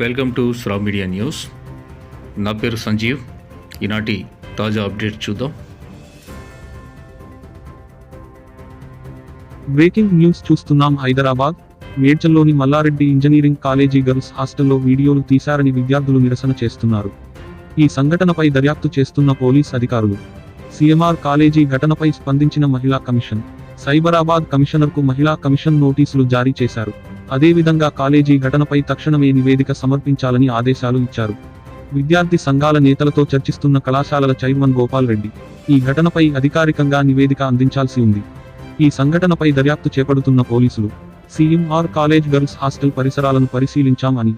Welcome to Shrav media news. నా పేరు సంజీవ్. ఈనాటి తాజా అప్డేట్ చూద్దాం. బ్రేకింగ్ న్యూస్ చూస్తున్నాం హైదరాబాద్. మేడ్చల్లోని మల్లారెడ్డి ఇంజనీరింగ్ కాలేజీ గర్ల్స్ హాస్టల్లో వీడియోలు తీశారని విద్యార్థులు నిరసన చేస్తున్నారు. ఈ సంఘటనపై దర్యాప్తు చేస్తున్న పోలీస్ అధికారులు. సీఎంఆర్ కాలేజీ ఘటనపై స్పందించిన మహిళా కమిషన్. సైబరాబాద్ కమిషనర్కు మహిళా కమిషన్ నోటీసులు జారీ చేశారు. అదేవిధంగా కాలేజీ ఘటనపై తక్షణమే నివేదిక సమర్పించాలని ఆదేశాలు ఇచ్చారు. విద్యార్థి సంఘాల నేతలతో చర్చిస్తున్న కళాశాలల చైర్మన్ గోపాల్ రెడ్డి ఈ ఘటనపై అధికారికంగా నివేదిక అందించాల్సి ఉంది. ఈ సంఘటనపై దర్యాప్తు చేపడుతున్న పోలీసులు సీఎంఆర్ కాలేజ్ గర్ల్స్ హాస్టల్ పరిసరాలను పరిశీలించాం అని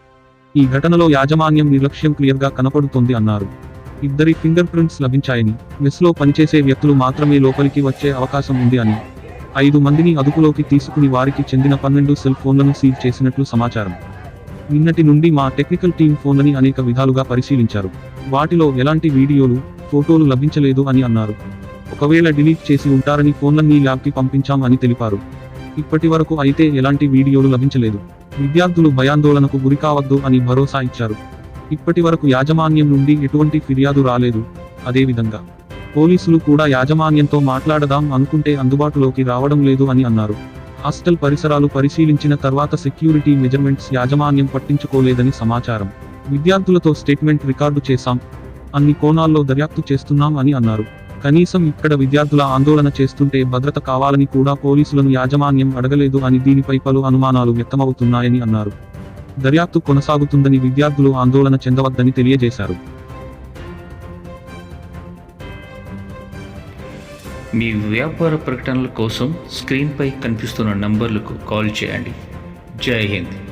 ఈ ఘటనలో యాజమాన్యం నిర్లక్ష్యం క్లియర్గా కనపడుతోంది అన్నారు. ఇద్దరి ఫింగర్ ప్రింట్స్ లభించాయని మెస్లో పనిచేసే వ్యక్తులు మాత్రమే లోపలికి వచ్చే అవకాశం ఉంది అని ఐదు మందిని అదుపులోకి తీసుకుని వారికి చెందిన పన్నెండు సెల్ ఫోన్లను సీజ్ చేసినట్లు సమాచారం. నిన్నటి నుండి మా టెక్నికల్ టీం ఫోన్లని అనేక విధాలుగా పరిశీలించారు. వాటిలో ఎలాంటి వీడియోలు ఫోటోలు లభించలేదు అని అన్నారు. ఒకవేళ డిలీట్ చేసి ఉంటారని ఫోన్లన్నీ ల్యాబ్కి పంపించాం అని తెలిపారు. ఇప్పటి వరకు అయితే ఎలాంటి వీడియోలు లభించలేదు. విద్యార్థులు భయాందోళనకు గురికావద్దు అని భరోసా ఇచ్చారు. ఇప్పటి వరకు యాజమాన్యం నుండి ఎటువంటి ఫిర్యాదు రాలేదు. అదేవిధంగా పోలీసులు కూడా యాజమాన్యంతో మాట్లాడదాం అనుకుంటే అందుబాటులోకి రావడం లేదు అని అన్నారు. హాస్టల్ పరిసరాలు పరిశీలించిన తర్వాత సెక్యూరిటీ మెజర్మెంట్స్ యాజమాన్యం పట్టించుకోలేదని సమాచారం. విద్యార్థులతో స్టేట్మెంట్ రికార్డు చేశాం. అన్ని కోణాల్లో దర్యాప్తు చేస్తున్నాం అని అన్నారు. కనీసం ఇక్కడ విద్యార్థుల ఆందోళన చేస్తుంటే భద్రత కావాలని కూడా పోలీసులను యాజమాన్యం అడగలేదు అని దీనిపై పలు అనుమానాలు వ్యక్తమవుతున్నాయని అన్నారు. దర్యాప్తు కొనసాగుతుందని విద్యార్థులు ఆందోళన చెందవద్దని తెలియజేశారు. మీ వ్యాపార ప్రకటనల కోసం స్క్రీన్పై కనిపిస్తున్న నంబర్లకు కాల్ చేయండి. జై హింద్.